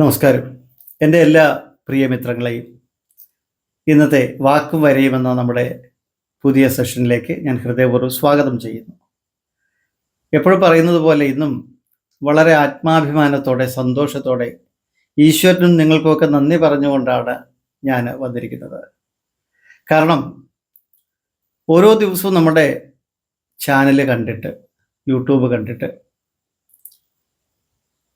നമസ്കാരം. എന്റെ എല്ലാ പ്രിയ മിത്രങ്ങളെയും ഇന്നത്തെ വാക്കും വരയുമെന്ന നമ്മുടെ പുതിയ സെഷനിലേക്ക് ഞാൻ ഹൃദയപൂർവം സ്വാഗതം ചെയ്യുന്നു. എപ്പോഴും പറയുന്നത് പോലെ ഇന്നും വളരെ ആത്മാഭിമാനത്തോടെ സന്തോഷത്തോടെ ഈശ്വരനും നിങ്ങൾക്കുമൊക്കെ നന്ദി പറഞ്ഞുകൊണ്ടാണ് ഞാൻ വന്നിരിക്കുന്നത്. കാരണം ഓരോ ദിവസവും നമ്മുടെ ചാനൽ കണ്ടിട്ട് യൂട്യൂബ് കണ്ടിട്ട്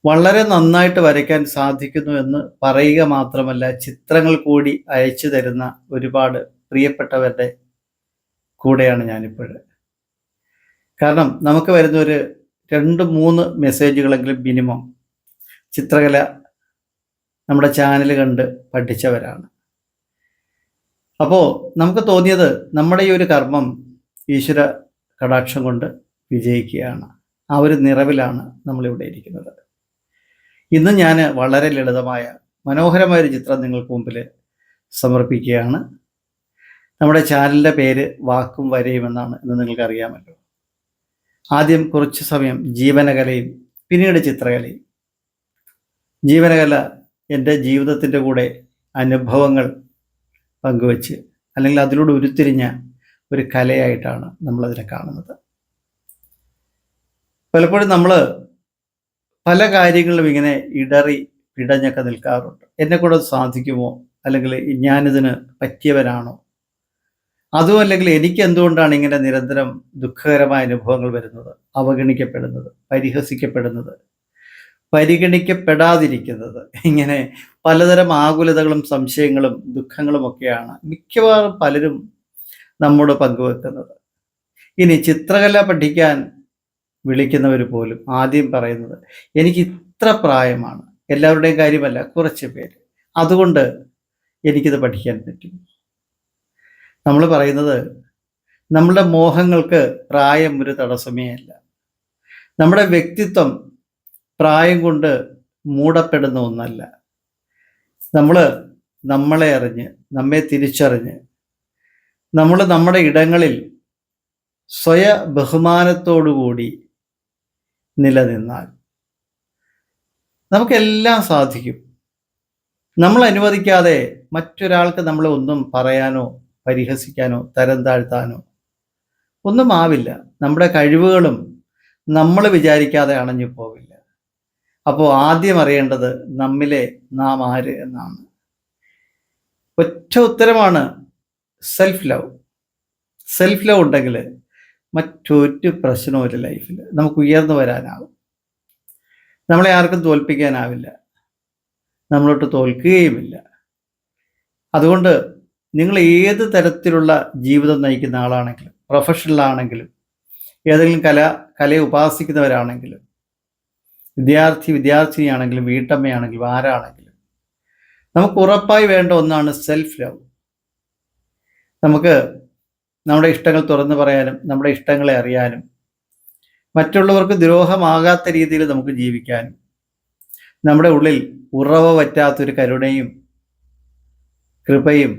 വളരെ നന്നായിട്ട് വരയ്ക്കാൻ സാധിക്കുന്നു എന്ന് പറയുക മാത്രമല്ല ചിത്രങ്ങൾ കൂടി അയച്ചു തരുന്ന ഒരുപാട് പ്രിയപ്പെട്ടവരുടെ കൂടെയാണ് ഞാനിപ്പോൾ. കാരണം നമുക്ക് വരുന്ന ഒരു രണ്ട് മൂന്ന് മെസ്സേജുകളെങ്കിലും മിനിമം ചിത്രകല നമ്മുടെ ചാനൽ കണ്ട് പഠിച്ചവരാണ്. അപ്പോൾ നമുക്ക് തോന്നിയത് നമ്മുടെ ഈ ഒരു കർമ്മം ഈശ്വര കടാക്ഷം കൊണ്ട് വിജയിക്കുകയാണ്. ആ ഒരു നിറവിലാണ് നമ്മളിവിടെ ഇരിക്കുന്നത്. ഇന്ന് ഞാൻ വളരെ ലളിതമായ മനോഹരമായ ഒരു ചിത്രം നിങ്ങൾക്ക് മുമ്പിൽ സമർപ്പിക്കുകയാണ്. നമ്മുടെ ചാനലിന്റെ പേര് വാക്കും വരയും എന്നാണ് എന്ന് നിങ്ങൾക്കറിയാമല്ലോ. ആദ്യം കുറച്ച് സമയം ജീവനകലയും പിന്നീട് ചിത്രകലയും. ജീവനകല എന്റെ ജീവിതത്തിന്റെ കൂടെ അനുഭവങ്ങൾ പങ്കുവച്ച് അല്ലെങ്കിൽ അതിലൂടെ ഉരുത്തിരിഞ്ഞ ഒരു കലയായിട്ടാണ് നമ്മളതിനെ കാണുന്നത്. പലപ്പോഴും നമ്മൾ പല കാര്യങ്ങളിലും ഇങ്ങനെ ഇടറി പിടഞ്ഞൊക്കെ നിൽക്കാറുണ്ട്. എന്നെ കൂടെ സാധിക്കുമോ? അല്ലെങ്കിൽ ഞാനിതിന് പറ്റിയവരാണോ? അതും അല്ലെങ്കിൽ എനിക്ക് എന്തുകൊണ്ടാണ് ഇങ്ങനെ നിരന്തരം ദുഃഖകരമായ അനുഭവങ്ങൾ വരുന്നത്? അവഗണിക്കപ്പെടുന്നത്? പരിഹസിക്കപ്പെടുന്നത്? പരിഗണിക്കപ്പെടാതിരിക്കുന്നത്? ഇങ്ങനെ പലതരം ആകുലതകളും സംശയങ്ങളും ദുഃഖങ്ങളും ഒക്കെയാണ് മിക്കവാറും പലരും നമ്മോട് പങ്കുവെക്കുന്നത്. ഇനി ചിത്രകല പഠിക്കാൻ വിളിക്കുന്നവർ പോലും ആദ്യം പറയുന്നത് എനിക്ക് ഇത്ര പ്രായമാണ്. എല്ലാവരുടെയും കാര്യമല്ല കുറച്ച് പേര്. അതുകൊണ്ട് എനിക്കിത് പഠിക്കാൻ പറ്റും. നമ്മൾ പറയുന്നത് നമ്മളുടെ മോഹങ്ങൾക്ക് പ്രായം ഒരു തടസ്സമേ അല്ല. നമ്മുടെ വ്യക്തിത്വം പ്രായം കൊണ്ട് മൂടപ്പെടുന്ന ഒന്നല്ല. നമ്മൾ നമ്മളെ അറിഞ്ഞ് നമ്മെ തിരിച്ചറിഞ്ഞ് നമ്മൾ നമ്മുടെ ഇടങ്ങളിൽ സ്വയ ബഹുമാനത്തോടുകൂടി നിലനിന്നാൽ. നമുക്കെല്ലാം സാധിക്കും. നമ്മൾ അനുവദിക്കാതെ മറ്റൊരാൾക്ക് നമ്മൾ ഒന്നും പറയാനോ പരിഹസിക്കാനോ തരം താഴ്ത്താനോ ഒന്നും ആവില്ല. നമ്മുടെ കഴിവുകളും നമ്മൾ വിചാരിക്കാതെ അണഞ്ഞു പോവില്ല. അപ്പോൾ ആദ്യം അറിയേണ്ടത് നമ്മിലെ നാം ആര് എന്നാണ്. ഒറ്റ ഉത്തരമാണ് സെൽഫ് ലവ്. സെൽഫ് ലവ് ഉണ്ടെങ്കിൽ മറ്റൊരു പ്രശ്നവുമില്ല ലൈഫിൽ നമുക്ക് ഉയർന്നു വരാനാവും. നമ്മളെ ആർക്കും തോൽപ്പിക്കാനാവില്ല. നമ്മളോട്ട് തോൽക്കുകയുമില്ല. അതുകൊണ്ട് നിങ്ങൾ ഏത് തരത്തിലുള്ള ജീവിതം നയിക്കുന്ന ആളാണെങ്കിലും പ്രൊഫഷണൽ ആണെങ്കിലും ഏതെങ്കിലും കല കലയെ ഉപാസിക്കുന്നവരാണെങ്കിലും വിദ്യാർത്ഥി വിദ്യാർത്ഥിനിയാണെങ്കിലും വീട്ടമ്മയാണെങ്കിലും ആരാണെങ്കിലും നമുക്ക് ഉറപ്പായി വേണ്ട ഒന്നാണ് സെൽഫ് ലവ് നമുക്ക് നമ്മുടെ ഇഷ്ടങ്ങൾ തുറന്നു പറയാനും നമ്മുടെ ഇഷ്ടങ്ങളെ അറിയാനും മറ്റുള്ളവർക്ക് ദ്രോഹമാകാത്ത രീതിയിൽ നമുക്ക് ജീവിക്കാനും നമ്മുടെ ഉള്ളിൽ ഉറവ പറ്റാത്തൊരു കരുണയും കൃപയും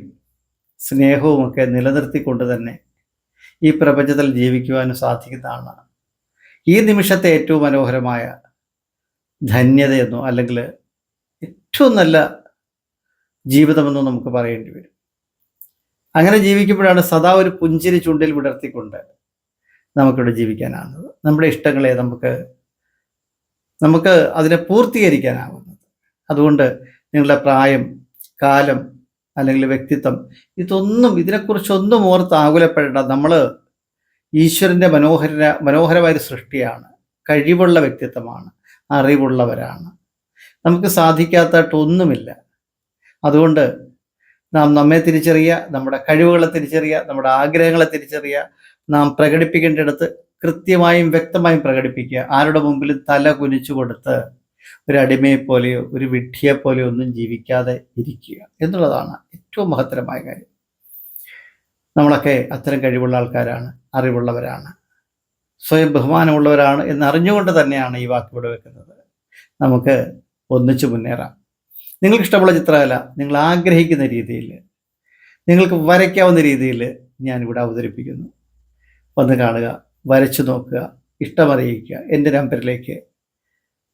സ്നേഹവും ഒക്കെ നിലനിർത്തിക്കൊണ്ട് തന്നെ ഈ പ്രപഞ്ചത്തിൽ ജീവിക്കുവാനും സാധിക്കുന്നതാണ്. ഈ നിമിഷത്തെ ഏറ്റവും മനോഹരമായ ധന്യതയെന്നോ അല്ലെങ്കിൽ ഏറ്റവും നല്ല ജീവിതമെന്നോ നമുക്ക് പറയേണ്ടി വരും. അങ്ങനെ ജീവിക്കുമ്പോഴാണ് സദാ ഒരു പുഞ്ചിരി ചുണ്ടിൽ വിടർത്തിക്കൊണ്ട് നമുക്കിവിടെ ജീവിക്കാനാകുന്നത് നമ്മുടെ ഇഷ്ടങ്ങളെ നമുക്ക് നമുക്ക് അതിനെ പൂർത്തീകരിക്കാനാവുന്നത്. അതുകൊണ്ട് നിങ്ങളുടെ പ്രായം കാലം അല്ലെങ്കിൽ വ്യക്തിത്വം ഇതൊന്നും ഇതിനെക്കുറിച്ചൊന്നും ഓർത്ത് ആകുലപ്പെടേണ്ട. നമ്മൾ ഈശ്വരന്റെ മനോഹര മനോഹരമായ ഒരു സൃഷ്ടിയാണ്. കഴിവുള്ള വ്യക്തിത്വമാണ്. അറിവുള്ളവരാണ്. നമുക്ക് സാധിക്കാത്തതായിട്ടൊന്നുമില്ല. അതുകൊണ്ട് നാം നമ്മെ തിരിച്ചറിയുക നമ്മുടെ കഴിവുകളെ തിരിച്ചറിയുക നമ്മുടെ ആഗ്രഹങ്ങളെ തിരിച്ചറിയുക നാം പ്രകടിപ്പിക്കേണ്ടിടത്ത് കൃത്യമായും വ്യക്തമായും പ്രകടിപ്പിക്കുക. ആരുടെ മുമ്പിലും തല കുനിച്ചു കൊടുത്ത് ഒരു അടിമയെ പോലെയോ ഒരു വിഡ്ഢിയെ പോലെയോ ഒന്നും ജീവിക്കാതെ ഇരിക്കുക എന്നുള്ളതാണ് ഏറ്റവും മഹത്തരമായ കാര്യം. നമ്മളൊക്കെ അത്തരം കഴിവുള്ള ആൾക്കാരാണ് അറിവുള്ളവരാണ് സ്വയം ബഹുമാനമുള്ളവരാണ് എന്നറിഞ്ഞുകൊണ്ട് തന്നെയാണ് ഈ വാക്ക് ഇവിടെ വെക്കുന്നത്. നമുക്ക് ഒന്നിച്ചു മുന്നേറാം. നിങ്ങൾക്ക് ഇഷ്ടമുള്ള ചിത്രകല നിങ്ങൾ ആഗ്രഹിക്കുന്ന രീതിയിൽ നിങ്ങൾക്ക് വരയ്ക്കാവുന്ന രീതിയിൽ ഞാനിവിടെ അവതരിപ്പിക്കുന്നു. വന്ന് കാണുക വരച്ചു നോക്കുക ഇഷ്ടമറിയിക്കുക എന്റെ നമ്പറിലേക്ക്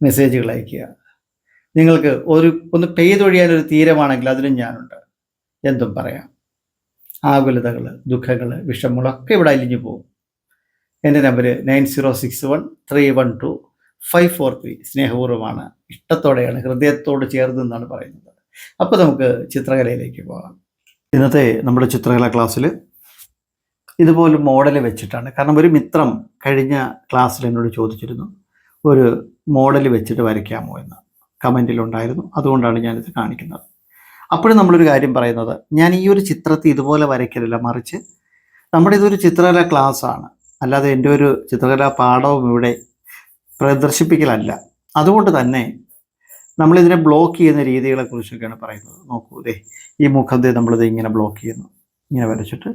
മെസ്സേജുകൾ അയയ്ക്കുക. നിങ്ങൾക്ക് ഒരു ഒന്ന് പെയ്തൊഴിയാനൊരു തീരമാണെങ്കിൽ അതിനും ഞാനുണ്ട്. എന്തും പറയാം. ആകുലതകൾ ദുഃഖങ്ങൾ വിഷമങ്ങളൊക്കെ ഇവിടെ അലിഞ്ഞു പോകും. എന്റെ number nine zero six one three one two five four three സ്നേഹപൂർവമാണ്. ഇഷ്ടത്തോടെയാണ് ഹൃദയത്തോട് ചേർന്ന് എന്നാണ് പറയുന്നത്. അപ്പോൾ നമുക്ക് ചിത്രകലയിലേക്ക് പോകാം. ഇന്നത്തെ നമ്മുടെ ചിത്രകലാ ക്ലാസ്സിൽ ഇതുപോലെ മോഡൽ വെച്ചിട്ടാണ്. കാരണം ഒരു മിത്രം കഴിഞ്ഞ ക്ലാസ്സിൽ എന്നോട് ചോദിച്ചിരുന്നു ഒരു മോഡൽ വെച്ചിട്ട് വരയ്ക്കാമോ എന്ന് കമന്റിലുണ്ടായിരുന്നു അതുകൊണ്ടാണ് ഞാനിത് കാണിക്കുന്നത്. അപ്പോഴും നമ്മളൊരു കാര്യം പറയുന്നത് ഞാൻ ഈ ഒരു ചിത്രത്തെ ഇതുപോലെ വരയ്ക്കലില്ല മറിച്ച് നമ്മുടെ ഇതൊരു ചിത്രകല ക്ലാസ്സാണ്. അല്ലാതെ എന്റെ ഒരു ചിത്രകലാ പാഠവും ഇവിടെ പ്രദർശിപ്പിക്കലല്ല. അതുകൊണ്ട് തന്നെ നമ്മളിതിനെ ബ്ലോക്ക് ചെയ്യുന്ന രീതികളെ കുറിച്ചൊക്കെയാണ് പറയുന്നത്. നോക്കൂ ദേ ഈ മുഖത്തെ നമ്മളിത് ഇങ്ങനെ ബ്ലോക്ക് ചെയ്യുന്നു. ഇങ്ങനെ വരച്ചിട്ട്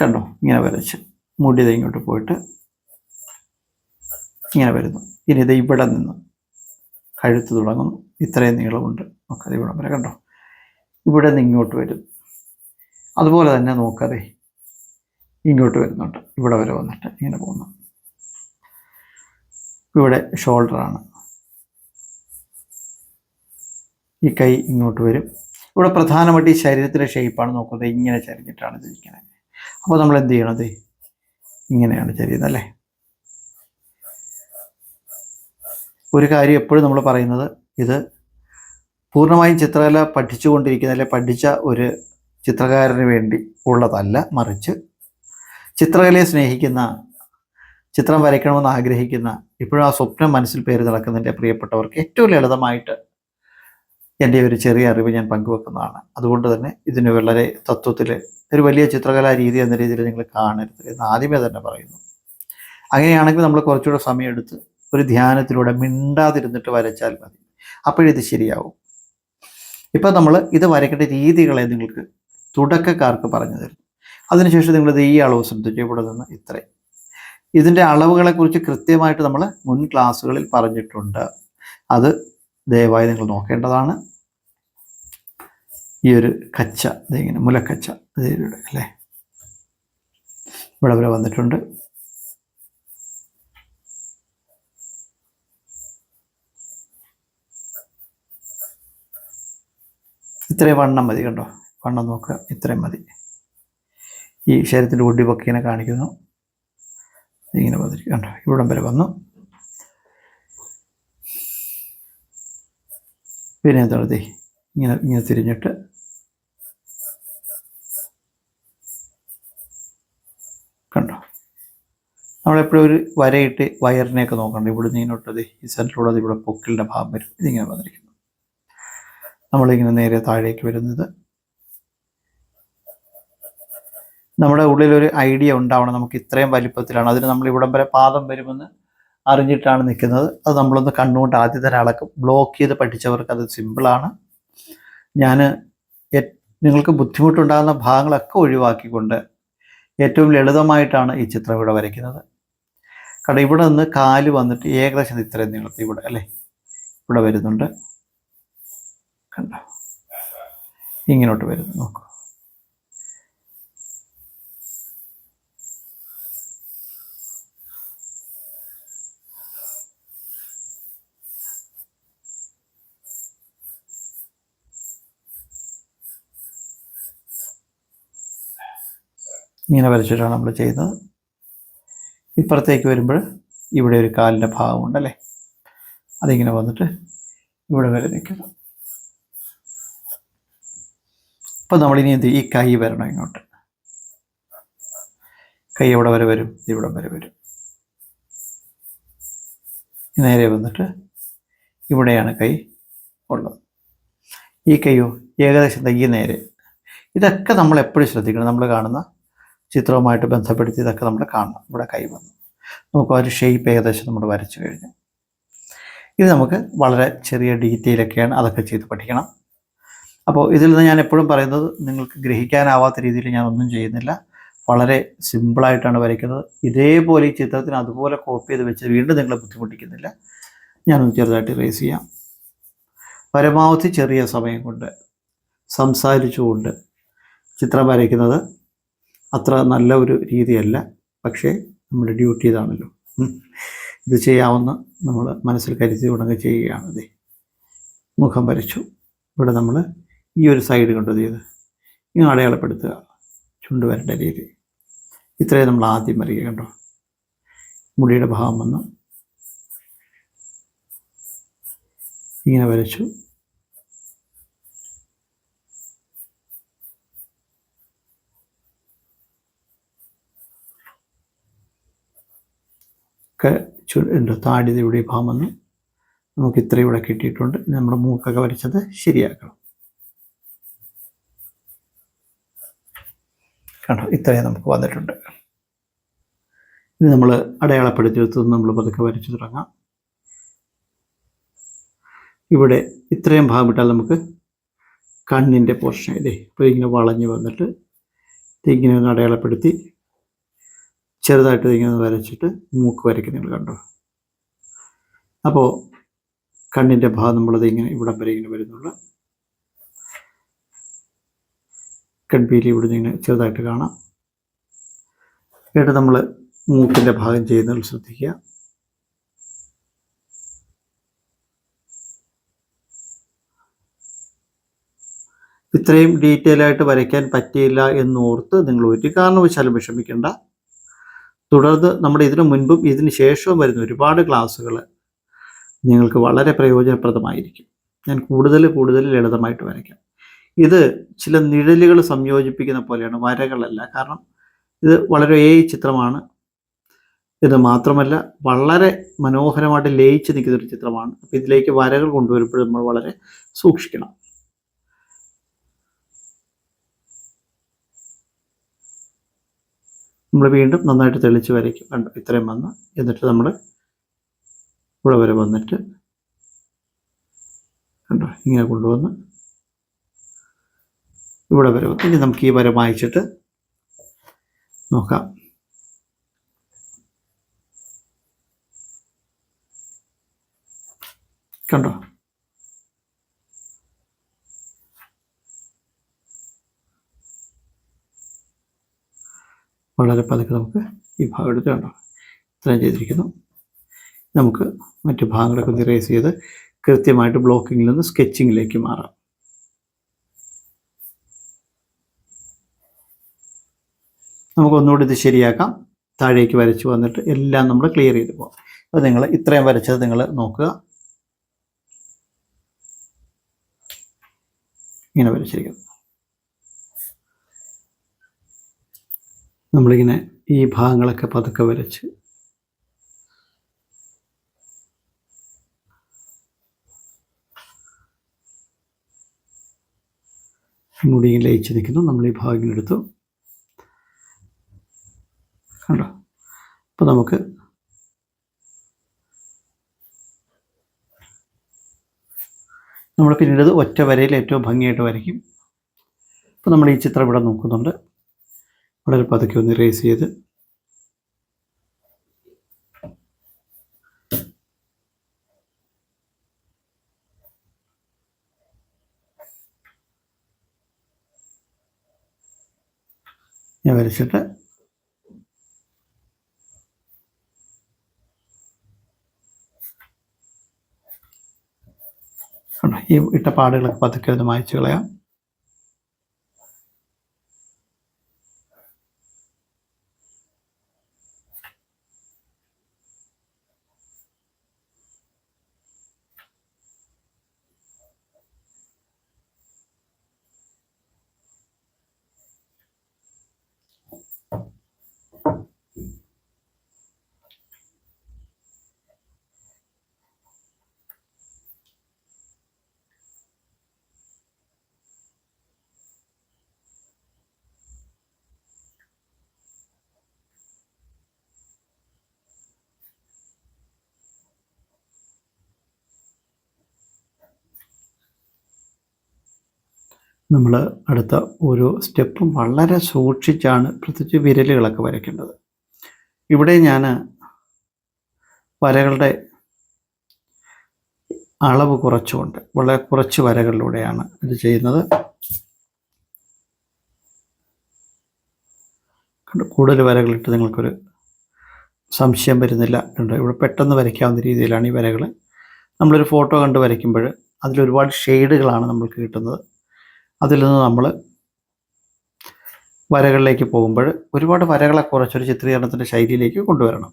കണ്ടോ? ഇങ്ങനെ വരച്ച് മുടി ദേ ഇങ്ങോട്ട് പോയിട്ട് ഇങ്ങനെ വരുന്നു. ഇനി ഇത് ഇവിടെ നിന്ന് കഴുത്ത് തുടങ്ങുന്നു. ഇത്രയും നീളമുണ്ട്. നോക്കാതെ ഇവിടെ വരെ കണ്ടോ? ഇവിടെ നിന്ന് ഇങ്ങോട്ട് വരും. അതുപോലെ തന്നെ നോക്കാതെ ഇങ്ങോട്ട് വരുന്നുണ്ട്. ഇവിടെ വരെ വന്നിട്ട് ഇങ്ങനെ പോകുന്നു. ഇവിടെ ഷോൾഡറാണ് ഈ കൈ ഇങ്ങോട്ട് വരും. ഇവിടെ പ്രധാനമായിട്ട് ഈ ശരീരത്തിലെ ഷേപ്പാണ് നോക്കുന്നത് ഇങ്ങനെ ചരിഞ്ഞിട്ടാണ് ഇത് അപ്പോൾ നമ്മൾ എന്ത് ചെയ്യണത് ഇങ്ങനെയാണ് ചരിയുന്നത് അല്ലേ? ഒരു കാര്യം എപ്പോഴും നമ്മൾ പറയുന്നത് ഇത് പൂർണമായും ചിത്രകല പഠിച്ചുകൊണ്ടിരിക്കുന്ന അല്ലെ പഠിച്ച ഒരു ചിത്രകാരന് വേണ്ടി ഉള്ളതല്ല മറിച്ച് ചിത്രകലയെ സ്നേഹിക്കുന്ന ചിത്രം വരയ്ക്കണമെന്ന് ആഗ്രഹിക്കുന്ന ഇപ്പോഴും ആ സ്വപ്നം മനസ്സിൽ പേര് നടക്കുന്ന എന്റെ പ്രിയപ്പെട്ടവർക്ക് ഏറ്റവും ലളിതമായിട്ട് എന്റെ ഒരു ചെറിയ അറിവ് ഞാൻ പങ്കുവെക്കുന്നതാണ്. അതുകൊണ്ട് തന്നെ ഇതിന് വളരെ തത്വത്തിൽ ഒരു വലിയ ചിത്രകലാ രീതി എന്ന രീതിയിൽ നിങ്ങൾ കാണരുത് എന്ന് ആദ്യമേ തന്നെ പറയുന്നു. അങ്ങനെയാണെങ്കിൽ നമ്മൾ കുറച്ചുകൂടെ സമയമെടുത്ത് ഒരു ധ്യാനത്തിലൂടെ മിണ്ടാതിരുന്നിട്ട് വരച്ചാൽ മതി. അപ്പോഴിത് ശരിയാവും. ഇപ്പം നമ്മൾ ഇത് വരയ്ക്കേണ്ട രീതികളെ നിങ്ങൾക്ക് തുടക്കക്കാർക്ക് പറഞ്ഞു തരും. അതിനുശേഷം നിങ്ങളിത് ഈ അളവ് ശ്രദ്ധിച്ചു ഇവിടെ നിന്ന് ഇത്രയും. ഇതിന്റെ അളവുകളെക്കുറിച്ച് കൃത്യമായിട്ട് നമ്മൾ മുൻ ക്ലാസ്സുകളിൽ പറഞ്ഞിട്ടുണ്ട്. അത് ദയവായി നിങ്ങൾ നോക്കേണ്ടതാണ്. ഈ ഒരു കച്ച ഇതിങ്ങനെ മുലക്കച്ച ഇതിലൂടെ അല്ലേ? ഇവിടെ വരെ വന്നിട്ടുണ്ട്. ഇത്രയും വണ്ണം മതി കണ്ടോ? വണ്ണം നോക്കുക ഇത്രയും മതി. ഈ ശരീരത്തിന്റെ ഒടിവൊക്കെ ഇങ്ങനെ കാണിക്കുന്നു. ഇങ്ങനെ വന്നിരിക്കും കണ്ടോ ഇവിടം വരെ വന്നു. പിന്നെ എന്താണ് ഇങ്ങനെ ഇങ്ങനെ തിരിഞ്ഞിട്ട് കണ്ടോ? നമ്മളെപ്പോഴും ഒരു വരയിട്ട് വയറിനെയൊക്കെ നോക്കണ്ട ഇവിടുന്ന് ഇങ്ങോട്ട് ദേ ഈ സെന്ററിലൂടെ അത് ഇവിടെ പൊക്കിലിന്റെ ഭാഗം വരും. ഇതിങ്ങനെ വന്നിരിക്കുന്നു. നമ്മളിങ്ങനെ നേരെ താഴേക്ക് വരുന്നത് നമ്മുടെ ഉള്ളിലൊരു ഐഡിയ ഉണ്ടാവണം നമുക്ക് ഇത്രയും വലിപ്പത്തിലാണ്. അതിന് നമ്മൾ ഇവിടം വരെ പാദം വരുമെന്ന് അറിഞ്ഞിട്ടാണ് നിൽക്കുന്നത്. അത് നമ്മളൊന്ന് കണ്ണുകൊണ്ട് ആദ്യത്തെ ഒരാളൊക്കെ ബ്ലോക്ക് ചെയ്ത് പഠിച്ചവർക്ക് അത് സിമ്പിളാണ് ഞാൻ നിങ്ങൾക്ക് ബുദ്ധിമുട്ടുണ്ടാകുന്ന ഭാഗങ്ങളൊക്കെ ഒഴിവാക്കിക്കൊണ്ട് ഏറ്റവും ലളിതമായിട്ടാണ് ഈ ചിത്രം ഇവിടെ വരയ്ക്കുന്നത്. കാരണം ഇവിടെ നിന്ന് കാൽ വന്നിട്ട് ഏകദേശം ഇത്രയും നീളത്തിൽ ഇവിടെ അല്ലേ? ഇവിടെ വരുന്നുണ്ട്. കണ്ടോ? ഇങ്ങോട്ട് വരുന്നു നോക്കൂ. ഇങ്ങനെ വരച്ചിട്ടാണ് നമ്മൾ ചെയ്യുന്നത്. ഇപ്പുറത്തേക്ക് വരുമ്പോൾ ഇവിടെ ഒരു കാലിന്റെ ഭാഗമുണ്ട് അല്ലേ അതിങ്ങനെ വന്നിട്ട് ഇവിടെ വരെ നിൽക്കണം അപ്പോൾ നമ്മളിനി എന്ത്? ഈ കൈ വരണം ഇങ്ങോട്ട്. കൈ എവിടെ വരെ വരും? ഇവിടെ വരെ വരും. നേരെ വന്നിട്ട് ഇവിടെയാണ് കൈ ഉള്ളത്. ഈ കൈയോ ഏകദേശം തയ്യ നേരെ. ഇതൊക്കെ നമ്മൾ എപ്പോഴും ശ്രദ്ധിക്കണം. നമ്മൾ കാണുന്ന ചിത്രവുമായിട്ട് ബന്ധപ്പെടുത്തി ഇതൊക്കെ നമ്മൾ കാണണം ഇവിടെ കൈ വന്നു. നമുക്ക് ആ ഒരു ഷേപ്പ് ഏകദേശം നമ്മൾ വരച്ചു കഴിഞ്ഞു. ഇത് നമുക്ക് വളരെ ചെറിയ ഡീറ്റെയിലൊക്കെയാണ് അതൊക്കെ ചെയ്ത് പഠിക്കണം. അപ്പോൾ ഇതിൽ നിന്ന് ഞാൻ എപ്പോഴും പറയുന്നത് നിങ്ങൾക്ക് ഗ്രഹിക്കാനാവാത്ത രീതിയിൽ ഞാൻ ഒന്നും ചെയ്യുന്നില്ല. വളരെ സിമ്പിളായിട്ടാണ് വരയ്ക്കുന്നത്. ഇതേപോലെ ഈ ചിത്രത്തിന് അതുപോലെ കോപ്പി ചെയ്ത് വെച്ച് വീണ്ടും നിങ്ങളെ ബുദ്ധിമുട്ടിക്കുന്നില്ല. ഞാനൊന്ന് ചെറുതായിട്ട് റേസ് ചെയ്യാം. പരമാവധി ചെറിയ സമയം കൊണ്ട് സംസാരിച്ചുകൊണ്ട് ചിത്രം വരയ്ക്കുന്നത് അത്ര നല്ല ഒരു രീതിയല്ല. പക്ഷേ നമ്മുടെ ഡ്യൂട്ടി ഇതാണല്ലോ. ഇത് ചെയ്യാവുന്ന നമ്മൾ മനസ്സിൽ കരുതി ഉടനെ ചെയ്യുകയാണ് അതെ മുഖം വരച്ചു. ഇവിടെ നമ്മൾ ഈ ഒരു സൈഡ് കണ്ടത് ചെയ്ത് ഇങ്ങനെ അടയാളപ്പെടുത്തുക. ചുണ്ട് വരേണ്ട രീതി. ഇത്രയും നമ്മൾ ആദ്യം അറിയുക കണ്ടോ? മുടിയുടെ ഭാഗം വന്ന് ഇങ്ങനെ വരച്ചു. ഒക്കെ ഉണ്ട് താടി ഇവിടെ ഭാഗമെന്ന് നമുക്ക് ഇത്രയും ഇവിടെ കിട്ടിയിട്ടുണ്ട്. നമ്മുടെ മൂക്കൊക്കെ വരച്ചത് ശരിയാക്കണം. കണ്ടോ ഇത്രയും നമുക്ക് വന്നിട്ടുണ്ട്. ഇനി നമ്മൾ അടയാളപ്പെടുത്തിയെടുത്ത് നമ്മൾ പതുക്കെ വരച്ചു തുടങ്ങാം. ഇവിടെ ഇത്രയും ഭാഗം ഇട്ടാൽ നമുക്ക് കണ്ണിന്റെ പോർഷൻ ഇല്ലേ? ഇപ്പോൾ ഇങ്ങനെ വളഞ്ഞ് വന്നിട്ട് ഇങ്ങനെ ഒന്ന് അടയാളപ്പെടുത്തി ചെറുതായിട്ട് ഇങ്ങനെ വരച്ചിട്ട് മൂക്ക് വരയ്ക്കുന്ന നിങ്ങൾ കണ്ടോ? അപ്പോൾ കണ്ണിന്റെ ഭാഗം നമ്മളത് ഇങ്ങനെ ഇവിടം വരെ ഇങ്ങനെ വരുന്നുള്ളൂ കൺപീലി ഇവിടെ ഇങ്ങനെ ചെറുതായിട്ട് കാണാം. എന്നിട്ട് നമ്മൾ മൂക്കിന്റെ ഭാഗം ചെയ്യുന്നതിൽ ശ്രദ്ധിക്കുക. ഇത്രയും ഡീറ്റെയിൽ ആയിട്ട് വരയ്ക്കാൻ പറ്റിയില്ല എന്നോർത്ത് നിങ്ങൾ ഒരു കാരണവശാലും വിഷമിക്കേണ്ട. തുടർന്ന് നമ്മുടെ ഇതിനു മുൻപും ഇതിന് ശേഷവും വരുന്ന ഒരുപാട് ക്ലാസ്സുകൾ നിങ്ങൾക്ക് വളരെ പ്രയോജനപ്രദമായിരിക്കും. ഞാൻ കൂടുതൽ കൂടുതൽ ലളിതമായിട്ട് വരയ്ക്കാം. ഇത് ചില നിഴലുകൾ സംയോജിപ്പിക്കുന്ന പോലെയാണ് വരകളല്ല. കാരണം ഇത് വളരെ ഏ ചിത്രമാണ്. ഇത് മാത്രമല്ല വളരെ മനോഹരമായിട്ട് ലയിച്ച് നിൽക്കുന്ന ഒരു ചിത്രമാണ്. അപ്പോൾ ഇതിലേക്ക് വരകൾ കൊണ്ടുവരുമ്പോൾ നമ്മൾ വളരെ സൂക്ഷിക്കണം. നമ്മൾ വീണ്ടും നന്നായിട്ട് തെളിച്ച് വരയ്ക്കും. കണ്ടു? ഇത്രയും വന്ന് എന്നിട്ട് നമ്മൾ ഇവിടെ വരെ വന്നിട്ട് കണ്ടോ? ഇങ്ങനെ കൊണ്ടുവന്ന് ഇവിടെ വരെ വന്നു. ഇനി നമുക്ക് ഈ വര വായിച്ചിട്ട് നോക്കാം. കണ്ടോ? വളരെ പതുക്കെ നമുക്ക് ഈ ഭാഗം എടുത്ത് കണ്ടോ? ഇത്രയും ചെയ്തിരിക്കുന്നു. നമുക്ക് മറ്റു ഭാഗങ്ങളൊക്കെ ഒന്ന് ഇറേസ് ചെയ്ത് കൃത്യമായിട്ട് ബ്ലോക്കിങ്ങിൽ നിന്ന് സ്കെച്ചിങ്ങിലേക്ക് മാറാം. നമുക്ക് ഒന്നുകൂടി ഇത് ശരിയാക്കാം. താഴേക്ക് വരച്ച് വന്നിട്ട് എല്ലാം നമ്മൾ ക്ലിയർ ചെയ്ത് പോകാം അപ്പോൾ നിങ്ങൾ ഇത്രയും വരച്ചത് നിങ്ങൾ നോക്കുക. ഇങ്ങനെ വരച്ചിരിക്കുന്നു. നമ്മളിങ്ങനെ ഈ ഭാഗങ്ങളൊക്കെ പതുക്കെ വരച്ച്. മുടിയും ലയിച്ച് നിൽക്കുന്നു. നമ്മൾ ഈ ഭാഗം എടുത്തു. കണ്ടോ? അപ്പോൾ നമുക്ക് നമ്മൾ പിന്നീട് ഒറ്റ വരയിൽ ഏറ്റവും ഭംഗിയായിട്ട് വരയ്ക്കും. അപ്പോൾ നമ്മൾ ഈ ചിത്രം ഇവിടെ നോക്കുന്നുണ്ട്. വളരെ പതുക്കെ ഒന്ന് റേസ് ചെയ്ത്. ഞാൻ വരച്ചിട്ട്. ഈ ഇട്ട പാടുകളൊക്കെ പതുക്കെ ഒന്ന് മായ്ച്ചു കളയാം. നമ്മൾ അടുത്ത ഓരോ സ്റ്റെപ്പും വളരെ സൂക്ഷിച്ചാണ് പ്രത്യേകിച്ച് വിരലുകളൊക്കെ വരയ്ക്കേണ്ടത്. ഇവിടെ ഞാൻ വരകളുടെ അളവ് കുറച്ചുകൊണ്ട് വളരെ കുറച്ച് വരകളിലൂടെയാണ് ഇത് ചെയ്യുന്നത്. കൂടുതൽ വരകളിട്ട് നിങ്ങൾക്കൊരു സംശയം വരുന്നില്ല. കണ്ടോ ഇവിടെ പെട്ടെന്ന് വരയ്ക്കാവുന്ന രീതിയിലാണ് ഈ വരകൾ നമ്മളൊരു ഫോട്ടോ കണ്ട് വരയ്ക്കുമ്പോൾ അതിലൊരുപാട് ഷെയ്ഡുകളാണ് നമ്മൾക്ക് കിട്ടുന്നത്. അതിൽ നിന്ന് നമ്മൾ വരകളിലേക്ക് പോകുമ്പോൾ ഒരുപാട് വരകളെ കുറച്ചൊരു ചിത്രീകരണത്തിന്റെ ശൈലിയിലേക്ക് കൊണ്ടുവരണം.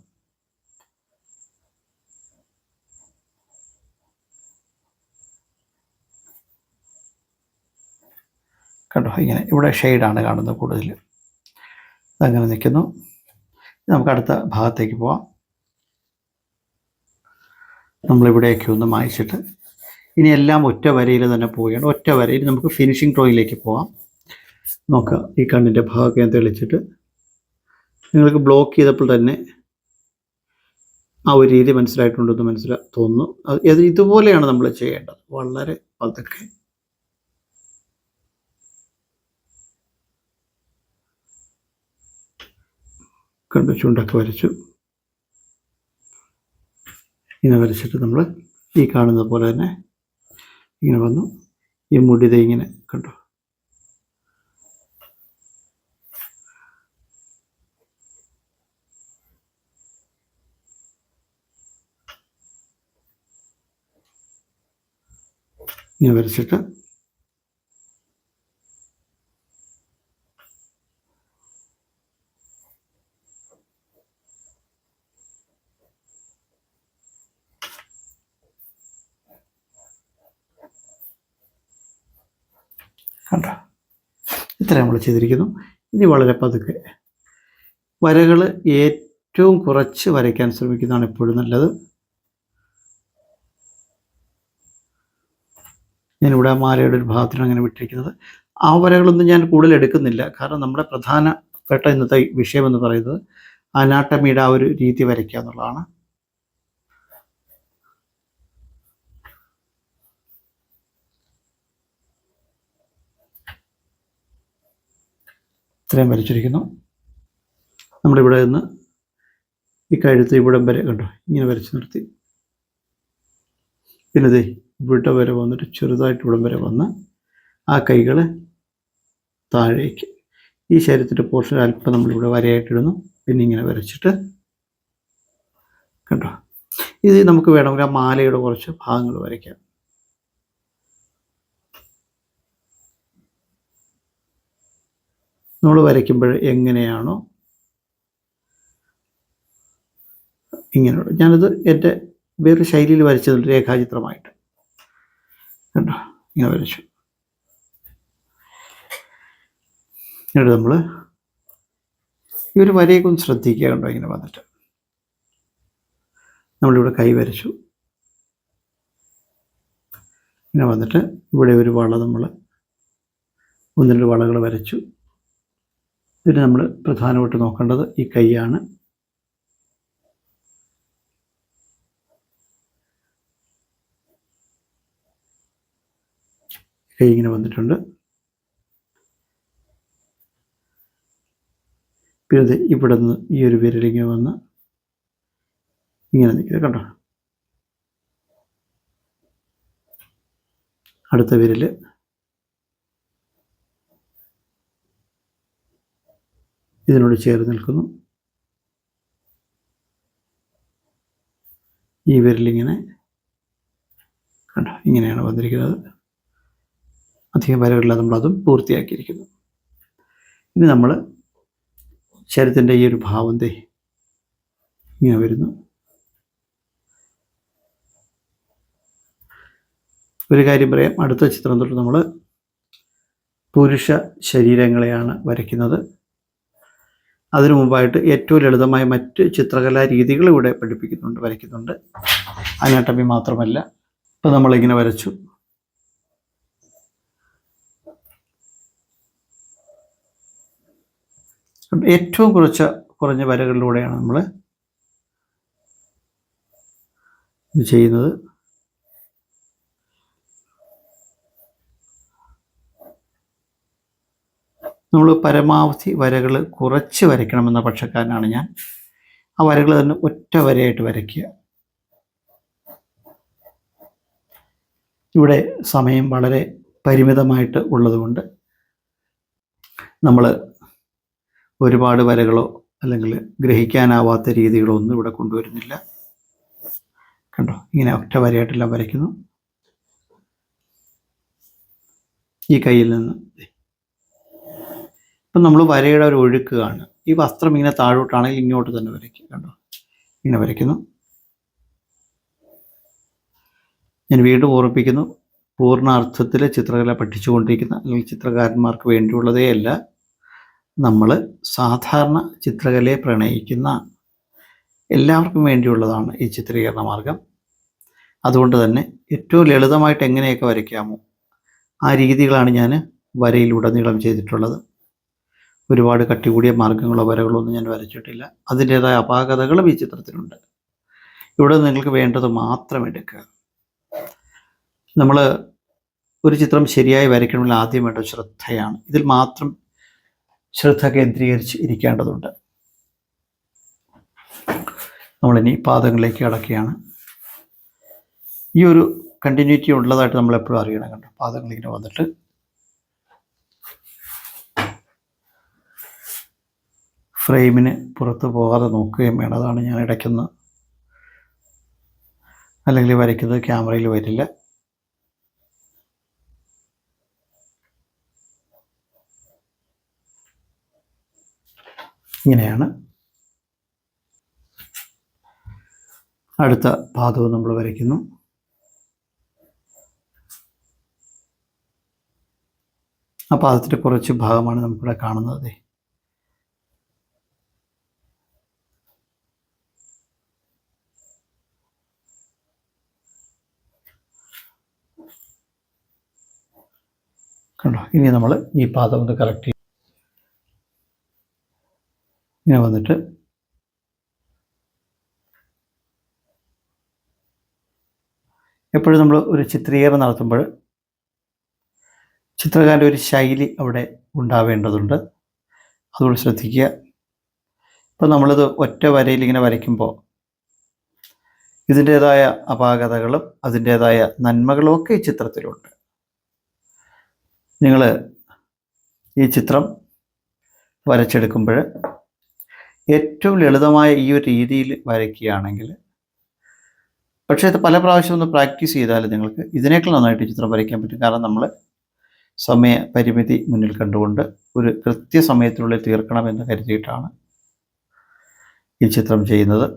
കണ്ടോ? ഇങ്ങനെ. ഇവിടെ ഷെയ്ഡാണ് കാണുന്നത് കൂടുതൽ. അതങ്ങനെ നിൽക്കുന്നു. നമുക്ക് അടുത്ത ഭാഗത്തേക്ക് പോവാം. നമ്മളിവിടെയൊക്കെ ഒന്ന് മായ്ച്ചിട്ട് ഇനി എല്ലാം ഒറ്റ വരയിൽ തന്നെ പോവുകയാണ്. ഒറ്റ വരയിൽ നമുക്ക് ഫിനിഷിംഗ് ഡ്രോയിങ്ങിലേക്ക് പോകാം നോക്കാം ഈ കണ്ണിന്റെ ഭാഗമൊക്കെ ഞാൻ തെളിച്ചിട്ട് നിങ്ങൾക്ക് ബ്ലോക്ക് ചെയ്തപ്പോൾ തന്നെ ആ ഒരു രീതി മനസ്സിലായിട്ടുണ്ടെന്ന് മനസ്സിലാ തോന്നുന്നു. ഇതുപോലെയാണ് നമ്മൾ ചെയ്യേണ്ടത്. വളരെ പതുക്കെ. കണ്ടു ചുണ്ടൊക്കെ വരച്ചു. ഇങ്ങനെ വരച്ചിട്ട് നമ്മൾ ഈ കാണുന്ന പോലെ തന്നെ ഇങ്ങനെ വന്നു. ഈ മുടിത ഇങ്ങനെ കണ്ടു? ഇങ്ങനെ വരച്ചിട്ട് കണ്ടോ? ഇത്ര നമ്മൾ ചെയ്തിരിക്കുന്നു. ഇനി വളരെ പതുക്കെ. വരകൾ ഏറ്റവും കുറച്ച് വരയ്ക്കാൻ ശ്രമിക്കുന്നതാണ് എപ്പോഴും നല്ലത്. ഞാനിവിടെ മാലയുടെ ഒരു ഭാഗത്തിനാണ് അങ്ങനെ വിട്ടിരിക്കുന്നത്. ആ വരകളൊന്നും ഞാൻ കൂടുതൽ എടുക്കുന്നില്ല. കാരണം നമ്മുടെ പ്രധാനപ്പെട്ട ഇന്നത്തെ വിഷയം എന്ന് പറയുന്നത് അനാട്ടമിയുടെ ആ ഒരു രീതി വരയ്ക്കുക എന്നുള്ളതാണ്. ഇത്രയും വരച്ചിരിക്കുന്നു. നമ്മളിവിടെ നിന്ന് ഈ കഴുത്ത് ഇവിടം വരെ കണ്ടോ? ഇങ്ങനെ വരച്ച് നിർത്തി. പിന്നെ ദേ ഇവിടെ വരെ വന്നിട്ട് ചെറുതായിട്ട് ഇവിടം വരെ വന്ന് ആ കൈകൾ താഴേക്ക്. ഈ ശരീരത്തിന്റെ പോർഷൻ അല്പം നമ്മളിവിടെ വരയായിട്ടിടുന്നു പിന്നെ ഇങ്ങനെ വരച്ചിട്ട് കണ്ടോ? ഇത് നമുക്ക് വേണമെങ്കിൽ ആ മാലയുടെ കുറച്ച് ഭാഗങ്ങൾ വരയ്ക്കാം. നമ്മൾ വരയ്ക്കുമ്പോൾ എങ്ങനെയാണോ ഇങ്ങനെയുള്ള ഞാനത് എന്റെ വേറൊരു ശൈലിയിൽ വരച്ചതുണ്ട് രേഖാചിത്രമായിട്ട്. കണ്ടോ? ഇങ്ങനെ വരച്ചു. എന്നിട്ട് നമ്മൾ ഈ ഒരു വരയൊക്കെ ഒന്ന് ശ്രദ്ധിക്കുക കണ്ടോ? ഇങ്ങനെ വന്നിട്ട്. നമ്മളിവിടെ കൈ വരച്ചു. ഇങ്ങനെ വന്നിട്ട് ഇവിടെ ഒരു വള നമ്മൾ ഒന്ന് രണ്ട് വളകൾ വരച്ചു. ഇതിന് നമ്മൾ പ്രധാനമായിട്ട് നോക്കേണ്ടത് ഈ കൈയാണ്. കൈ ഇങ്ങനെ വന്നിട്ടുണ്ട്. പിന്നെ ഇവിടെ നിന്ന് ഈ ഒരു വിരലിങ്ങനെ വന്ന് ഇങ്ങനെ നിൽക്കുന്നത് കണ്ടോ അടുത്ത വിരൽ ഇതിനോട് ചേർന്ന് നിൽക്കുന്നു. ഈ വിരലിങ്ങനെ കണ്ടോ? ഇങ്ങനെയാണ് വന്നിരിക്കുന്നത്. അധികം വരവില്ലാതെ നമ്മളതും പൂർത്തിയാക്കിയിരിക്കുന്നു. ഇനി നമ്മൾ ശരീരത്തിന്റെ ഈ ഒരു ഭാവം തേ ഇങ്ങനെ വരുന്നു. ഒരു കാര്യം പറയാം. അടുത്ത ചിത്രം തൊട്ട് നമ്മൾ പുരുഷ ശരീരങ്ങളെയാണ് വരയ്ക്കുന്നത്. അതിനു മുമ്പായിട്ട് ഏറ്റവും ലളിതമായ മറ്റ് ചിത്രകലാ രീതികൾ ഇവിടെ പഠിപ്പിക്കുന്നുണ്ട് വരയ്ക്കുന്നുണ്ട്. അനാട്ടമി മാത്രമല്ല ഇപ്പം നമ്മളിങ്ങനെ വരച്ചു. ഏറ്റവും കുറച്ച കുറഞ്ഞ വരകളിലൂടെയാണ് നമ്മൾ ചെയ്യുന്നത്. നമ്മൾ പരമാവധി വരകൾ കുറച്ച് വരയ്ക്കണമെന്ന പക്ഷക്കാരനാണ് ഞാൻ. ആ വരകൾ തന്നെ ഒറ്റ വരയായിട്ട് വരയ്ക്കുക. ഇവിടെ സമയം വളരെ പരിമിതമായിട്ട് ഉള്ളതുകൊണ്ട് നമ്മൾ ഒരുപാട് വരകളോ അല്ലെങ്കിൽ ഗ്രഹിക്കാനാവാത്ത രീതികളോ ഒന്നും ഇവിടെ കൊണ്ടുവരുന്നില്ല. കണ്ടോ? ഇങ്ങനെ ഒറ്റ വരയായിട്ടെല്ലാം വരയ്ക്കുന്നു. ഈ കയ്യിൽ നിന്ന് ഇപ്പം നമ്മൾ വരയുടെ ഒരു ഒഴുക്കുകയാണ് ഈ വസ്ത്രം ഇങ്ങനെ താഴോട്ടാണെങ്കിൽ ഇങ്ങോട്ട് തന്നെ വരയ്ക്കുക കണ്ടോ? ഇങ്ങനെ വരയ്ക്കുന്നു. ഞാൻ വീണ്ടും ഓർമ്മിപ്പിക്കുന്നു പൂർണാർത്ഥത്തിൽ ചിത്രകല പഠിച്ചുകൊണ്ടിരിക്കുന്ന അല്ലെങ്കിൽ ചിത്രകാരന്മാർക്ക് വേണ്ടിയുള്ളതേയല്ല നമ്മൾ സാധാരണ ചിത്രകലയെ പ്രണയിക്കുന്ന എല്ലാവർക്കും വേണ്ടിയുള്ളതാണ് ഈ ചിത്രീകരണ മാർഗം. അതുകൊണ്ട് തന്നെ ഏറ്റവും ലളിതമായിട്ട് എങ്ങനെയൊക്കെ വരയ്ക്കാമോ ആ രീതികളാണ് ഞാൻ വരയിലുടനീളം ചെയ്തിട്ടുള്ളത്. ഒരുപാട് കട്ടി കൂടിയ മാർഗങ്ങളോ വരകളോ ഒന്നും ഞാൻ വരച്ചിട്ടില്ല. അതിന്റേതായ അപാകതകളും ഈ ചിത്രത്തിലുണ്ട്. ഇവിടെ നിങ്ങൾക്ക് വേണ്ടത് മാത്രം എടുക്കുക. നമ്മൾ ഒരു ചിത്രം ശരിയായി വരയ്ക്കണമെങ്കിൽ ആദ്യം വേണ്ട ശ്രദ്ധയാണ്. ഇതിൽ മാത്രം ശ്രദ്ധ കേന്ദ്രീകരിച്ച് ഇരിക്കേണ്ടതുണ്ട്. നമ്മളിനി പാദങ്ങളിലേക്ക് കടക്കുകയാണ്. ഈ ഒരു കണ്ടിന്യൂറ്റി ഉള്ളതായിട്ട് നമ്മൾ എപ്പോഴും അറിയണം കണ്ടോ പാദങ്ങൾ ഇങ്ങനെ വന്നിട്ട് ഫ്രെയിമിന് പുറത്ത് പോകാതെ നോക്കുകയും വേണം. ഞാൻ ഇടയ്ക്കൊന്ന് അല്ലെങ്കിൽ വരയ്ക്കുന്നത് ക്യാമറയിൽ വരില്ല. ഇങ്ങനെയാണ്. അടുത്ത പാദവും നമ്മൾ വരയ്ക്കുന്നു. ആ പാദത്തിന്റെ കുറച്ച് ഭാഗമാണ് നമുക്കിവിടെ കാണുന്നത്. കണ്ടോ? ഇനി നമ്മൾ ഈ പാദം ഒന്ന് കറക്റ്റ് ചെയ്യും. ഇങ്ങനെ വന്നിട്ട് എപ്പോഴും നമ്മൾ ഒരു ചിത്രീകരണം നടത്തുമ്പോൾ ചിത്രകാരന്റെ ഒരു ശൈലി അവിടെ ഉണ്ടാവേണ്ടതുണ്ട്. അതുകൊണ്ട് ശ്രദ്ധിക്കുക. ഇപ്പം നമ്മളിത് ഒറ്റ വരയിൽ ഇങ്ങനെ വരയ്ക്കുമ്പോൾ ഇതിന്റേതായ അപാകതകളും അതിന്റേതായ നന്മകളും ഒക്കെ ഈ ചിത്രത്തിലുണ്ട്. നിങ്ങൾ ഈ ചിത്രം വരച്ചെടുക്കുമ്പോൾ ഏറ്റവും ലളിതമായ ഈ ഒരു രീതിയിൽ വരയ്ക്കുകയാണെങ്കിൽ പക്ഷേ ഇത് പല പ്രാവശ്യം ഒന്ന് പ്രാക്ടീസ് ചെയ്താൽ നിങ്ങൾക്ക് ഇതിനേക്കാൾ നന്നായിട്ട് ചിത്രം വരയ്ക്കാൻ പറ്റും. കാരണം നമ്മൾ സമയ പരിമിതി മുന്നിൽ കണ്ടുകൊണ്ട് ഒരു കൃത്യസമയത്തിനുള്ളിൽ തീർക്കണമെന്ന് കരുതിയിട്ടാണ് ഈ ചിത്രം ചെയ്യുന്നത്.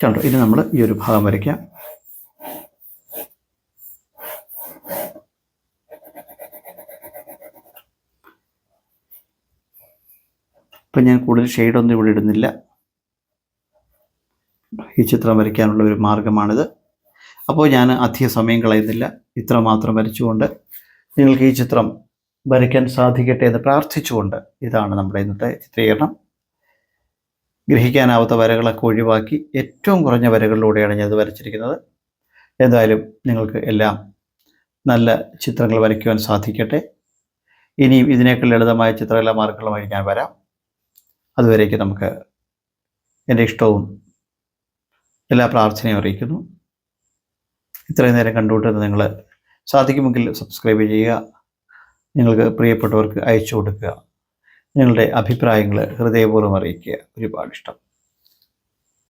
കണ്ടോ ഇനി നമ്മൾ ഈ ഒരു ഭാഗം വരയ്ക്കാം. ഇപ്പം ഞാൻ കൂടുതൽ ഷെയ്ഡൊന്നും ഇവിടെ ഇടുന്നില്ല. ഈ ചിത്രം വരയ്ക്കാനുള്ള ഒരു മാർഗമാണിത്. അപ്പോൾ ഞാൻ അധിക സമയം കളയുന്നില്ല. ഇത്ര മാത്രം വരച്ചുകൊണ്ട് നിങ്ങൾക്ക് ഈ ചിത്രം വരയ്ക്കാൻ സാധിക്കട്ടെ എന്ന് പ്രാർത്ഥിച്ചുകൊണ്ട് ഇതാണ് നമ്മുടെ ഇന്നത്തെ ചിത്രീകരണം. ഗ്രഹിക്കാനാവാത്ത വരകളൊക്കെ ഒഴിവാക്കി ഏറ്റവും കുറഞ്ഞ വരകളിലൂടെയാണ് ഞാനത് വരച്ചിരിക്കുന്നത്. എന്തായാലും നിങ്ങൾക്ക് എല്ലാം നല്ല ചിത്രങ്ങൾ വരയ്ക്കുവാൻ സാധിക്കട്ടെ. ഇനിയും ഇതിനേക്കാൾ ലളിതമായ ചിത്രകലാ മാർഗങ്ങളുമായി ഞാൻ വരാം. അതുവരേക്ക് നമുക്ക് എന്റെ ഇഷ്ടവും എല്ലാ പ്രാർത്ഥനയും അറിയിക്കുന്നു. ഇത്രയും നേരം കണ്ടുകൊണ്ടിരുന്ന നിങ്ങൾ സാധിക്കുമെങ്കിൽ സബ്സ്ക്രൈബ് ചെയ്യുക. നിങ്ങൾക്ക് പ്രിയപ്പെട്ടവർക്ക് അയച്ചു കൊടുക്കുക. നിങ്ങളുടെ അഭിപ്രായങ്ങൾ ഹൃദയപൂർവം അറിയിക്കുക. ഒരുപാട് ഇഷ്ടം.